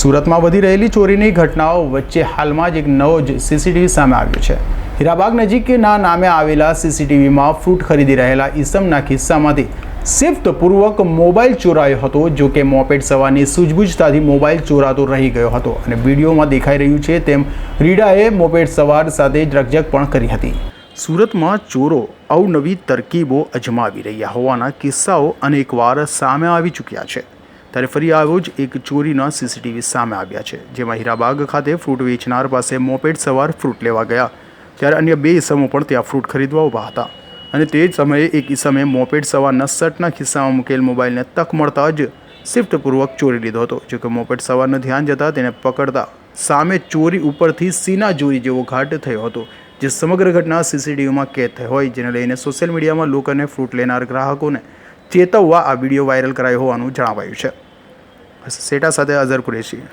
સુરતમાં વધી રહેલી ચોરીની ઘટનાઓ વચ્ચે હાલમાં જ એક નવો જ સીસીટીવી સામે આવ્યો છે. હીરાબાગ નજીકના નામે આવેલા સીસીટીવીમાં ફ્રૂટ ખરીદી રહેલા ઈસમના ખિસ્સામાંથી શિફ્ટપૂર્વક મોબાઈલ ચોરાયો હતો, જો કે મોપેડ સવારની સૂઝબૂછતાથી મોબાઈલ ચોરાતો રહી ગયો હતો અને વિડીયોમાં દેખાઈ રહ્યું છે તેમ રીડાએ મોપેડ સવાર સાથે રકઝક પણ કરી હતી. સુરતમાં ચોરો, અવનવી તરકીબો અજમાવી રહ્યા હોવાના કિસ્સાઓ અનેકવાર સામે આવી ચૂક્યા છે. ત્યારે ફરી આવો જ એક ચોરીના સીસીટીવી સામે આવ્યા છે, જેમાં હીરાબાગ ખાતે ફ્રૂટ વેચનાર પાસે મોપેડ સવાર ફ્રૂટ લેવા ગયા. ત્યારે અન્ય બે ઇસમો પણ ત્યાં ફ્રૂટ ખરીદવા ઊભા હતા. અને તે જ સમયે એક ઇસમે મોપેડ સવારના શર્ટના ખિસ્સામાં મૂકેલ મોબાઈલને તક મળતા જ શિફ્ટપૂર્વક ચોરી લીધો હતો. જોકે મોપેડ સવારનું ધ્યાન જતાં તેને પકડતા સામે ચોરી ઉપરથી સીના ચોરી જેવો ઘાટ થયો હતો, જે સમગ્ર ઘટના સીસીટીવીમાં કેદ થઈ હોય, જેને લઈને સોશિયલ મીડિયામાં લોકોને ફ્રૂટ લેનાર ગ્રાહકોને ચેતવવા આ વીડિયો વાયરલ કરાયો હોવાનું જણાવાયું છે. સેટા સાથે અઝર કુરેશી.